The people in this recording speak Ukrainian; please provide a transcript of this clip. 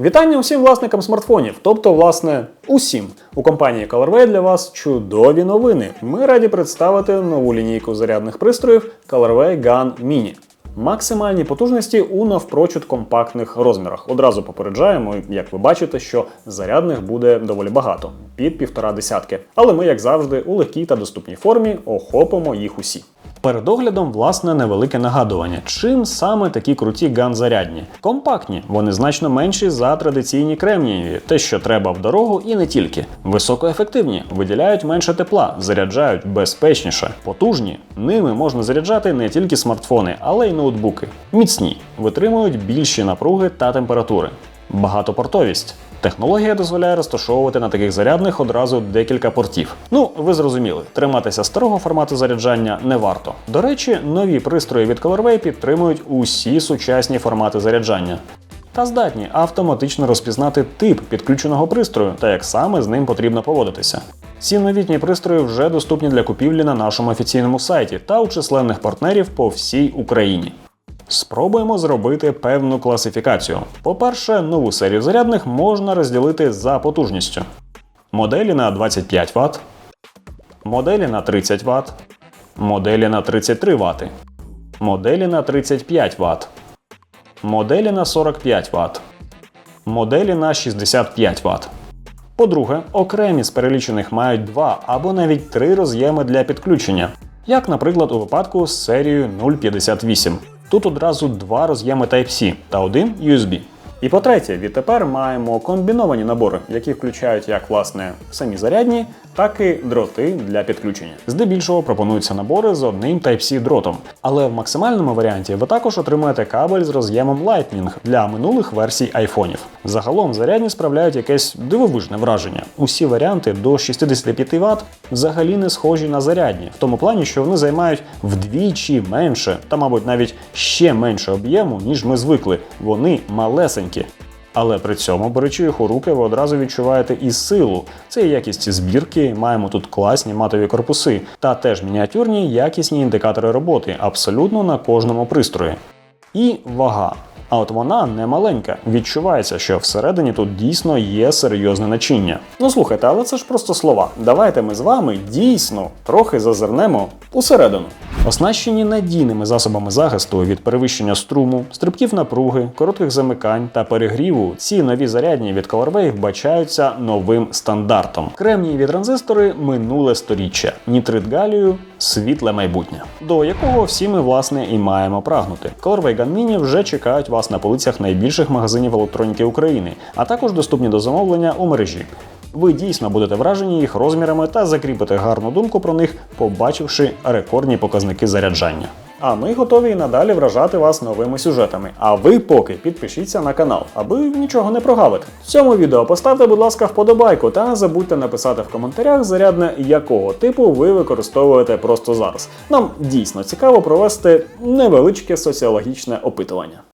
Вітання усім власникам смартфонів, тобто, власне, усім. У компанії ColorWay для вас чудові новини. Ми раді представити нову лінійку зарядних пристроїв ColorWay Gun Mini. Максимальні потужності у навпрочуд компактних розмірах. Одразу попереджаємо, як ви бачите, що зарядних буде доволі багато під півтора десятки. Але ми, як завжди, у легкій та доступній формі охопимо їх усі. Перед оглядом, власне, невелике нагадування, чим саме такі круті ган-зарядні. Компактні, вони значно менші за традиційні кремнієві, те, що треба в дорогу, і не тільки. Високоефективні, виділяють менше тепла, заряджають безпечніше, потужні. Ними можна заряджати не тільки смартфони, але й ноутбуки. Міцні, витримують більші напруги та температури. Багатопортовість. Технологія дозволяє розташовувати на таких зарядних одразу декілька портів. Ну, ви зрозуміли, триматися старого формату заряджання не варто. До речі, нові пристрої від ColorWay підтримують усі сучасні формати заряджання. Та здатні автоматично розпізнати тип підключеного пристрою та як саме з ним потрібно поводитися. Ці новітні пристрої вже доступні для купівлі на нашому офіційному сайті та у численних партнерів по всій Україні. Спробуємо зробити певну класифікацію. По-перше, нову серію зарядних можна розділити за потужністю: моделі на 25 Вт, моделі на 30 Вт, моделі на 33 Вт, моделі на 35 Вт, моделі на 45 Вт, моделі на 65 Вт. По-друге, окремі з перелічених мають два або навіть три роз'єми для підключення, як, наприклад, у випадку з серією 058. Тут одразу два роз'єми Type-C та один USB. І по-третє, відтепер маємо комбіновані набори, які включають як власне самі зарядні, так і дроти для підключення. Здебільшого пропонуються набори з одним Type-C дротом, але в максимальному варіанті ви також отримаєте кабель з роз'ємом Lightning для минулих версій айфонів. Загалом зарядні справляють якесь дивовижне враження. Усі варіанти до 65 Вт взагалі не схожі на зарядні, в тому плані, що вони займають вдвічі менше, та, мабуть, навіть ще менше об'єму, ніж ми звикли. Вони малесенькі. Але при цьому, беручи їх у руки, ви одразу відчуваєте і силу. Це і якість збірки, маємо тут класні матові корпуси, та теж мініатюрні якісні індикатори роботи абсолютно на кожному пристрої. І вага. А от вона не маленька. Відчувається, що всередині тут дійсно є серйозне начиння. Ну слухайте, але це ж просто слова. Давайте ми з вами дійсно трохи зазирнемо усередину. Оснащені надійними засобами захисту від перевищення струму, стрибків напруги, коротких замикань та перегріву, ці нові зарядні від ColorWay вбачаються новим стандартом. Кремнієві транзистори минуле сторіччя, нітрит галію світле майбутнє, до якого всі ми власне і маємо прагнути. ColorWay Mini вже чекають вас на полицях найбільших магазинів електроніки України, а також доступні до замовлення у мережі. Ви дійсно будете вражені їх розмірами та закріпите гарну думку про них, побачивши рекордні показники заряджання. А ми готові і надалі вражати вас новими сюжетами. А ви поки підпишіться на канал, аби нічого не прогавити. Цьому відео поставте, будь ласка, вподобайку та не забудьте написати в коментарях зарядне, якого типу ви використовуєте просто зараз. Нам дійсно цікаво провести невеличке соціологічне опитування.